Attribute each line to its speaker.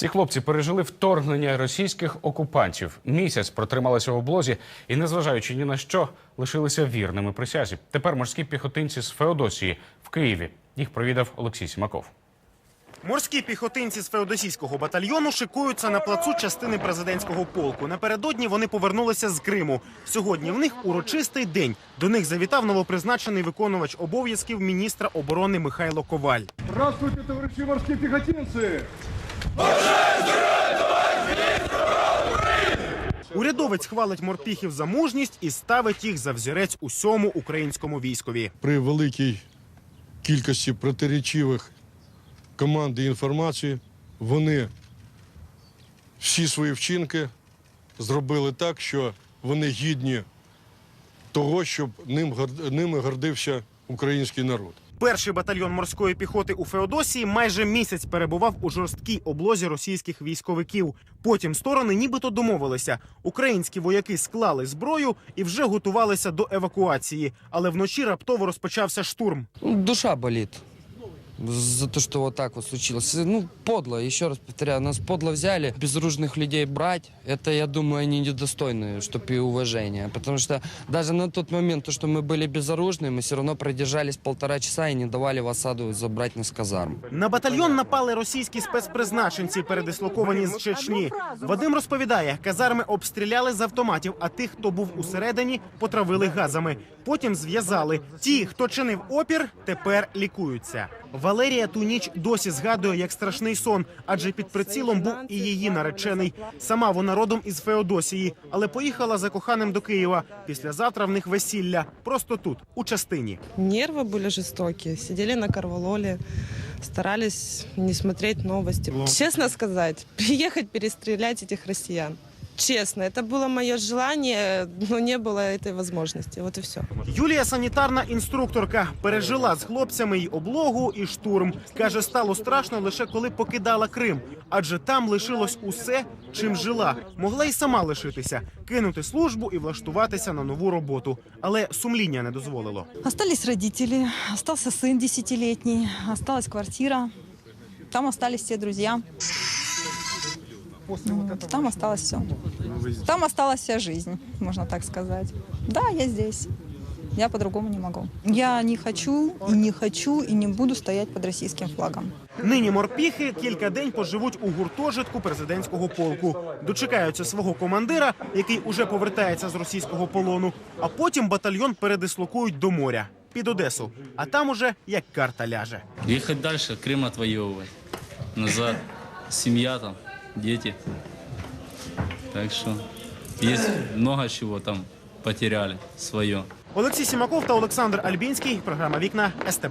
Speaker 1: Ці хлопці пережили вторгнення російських окупантів. Місяць протрималися в облозі і, незважаючи ні на що, лишилися вірними присязі. Тепер морські піхотинці з Феодосії в Києві. Їх провідав Олексій Сімаков.
Speaker 2: Морські піхотинці з феодосійського батальйону шикуються на плацу частини президентського полку. Напередодні вони повернулися з Криму. Сьогодні в них урочистий день. До них завітав новопризначений виконувач обов'язків міністра оборони Михайло Коваль.
Speaker 3: Здравствуйте, товарищи морские пехотинцы!
Speaker 2: Урядовець хвалить морпіхів за мужність і ставить їх за взірець усьому українському військові.
Speaker 4: при великій кількості протирічивих команд і інформації вони всі свої вчинки зробили так, що вони гідні того, щоб ним, ними гордився український народ.
Speaker 2: Перший батальйон морської піхоти у Феодосії майже місяць перебував у жорсткій облозі російських військовиків. Потім сторони нібито домовилися. Українські вояки склали зброю і вже готувалися до евакуації. Але вночі раптово розпочався штурм.
Speaker 5: Душа болит за то, что вот так вот случилось. Ну, подло, еще раз повторяю, нас подло взяли. Безоружных людей брать, это, я думаю, они недостойны, чтобы и уважения. Потому что даже на тот момент, то, что мы были безоружны, мы все равно продержались полтора часа и не давали в осаду забрать нас казарм.
Speaker 2: На батальйон напали російські спецпризначенці, передислоковані з Чечні. Вадим розповідає, казарми обстріляли з автоматів, а тих, хто був усередині, потравили газами. Потім зв'язали. Ті, хто чинив опір, тепер лікуються. Валерія ту ніч досі згадує як страшний сон, адже під прицілом був і її наречений. Сама вона родом із Феодосії, але поїхала за коханим до Києва. Післязавтра в них весілля. Просто тут, у частині.
Speaker 6: Нервы были жестокие. Сидели на корвалоле, старались не смотреть новости. Честно сказать, приехать перестрелять этих россиян. Честно, это было мое желание, но не было этой возможности. Вот и все.
Speaker 2: Юлія санітарна інструкторка пережила з хлопцями й облогу, і штурм. каже, стало страшно лише коли покидала Крим, адже там лишилось усе, чим жила. Могла й сама лишитися, кинути службу і влаштуватися на нову роботу, але сумління не дозволило.
Speaker 7: Остались родители, остался сын десятилетний, осталась квартира. Там остались все друзья. Вот, Там осталось все. Там осталась вся жизнь, можно так сказать. Да, я здесь. Я по-другому не могу. Я не хочу, и не хочу, и не буду стоять под российским флагом.
Speaker 2: Нині морпіхи кілька день поживуть у гуртожитку президентського полку. Дочекаються свого командира, який уже повертається з російського полону. А потім батальйон передислокують до моря під Одесу. А там уже як карта ляже.
Speaker 8: Ехать дальше, Крым отвоевывать. Назад. Семья там, дети. Так что есть много чего там потеряли свое.
Speaker 2: Олексій Сімаков та Олександр Альбінський. Програма Вікна СТБ.